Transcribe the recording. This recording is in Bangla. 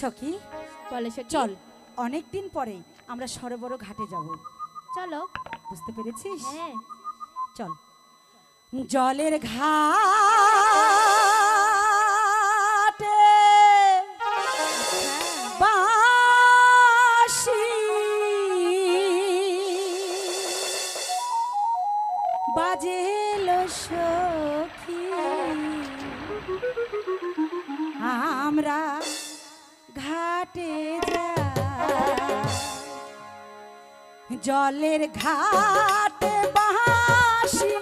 সখি বলে সে চল অনেক দিন পরে আমরা সরোবর ঘাটে যাব। চলো। বুঝতে পেরেছিস? হ্যাঁ। চল। জলের ঘাটে বাসি। বাজে সখী। আমরা ঘাটে যা জলের ঘাটে বাসি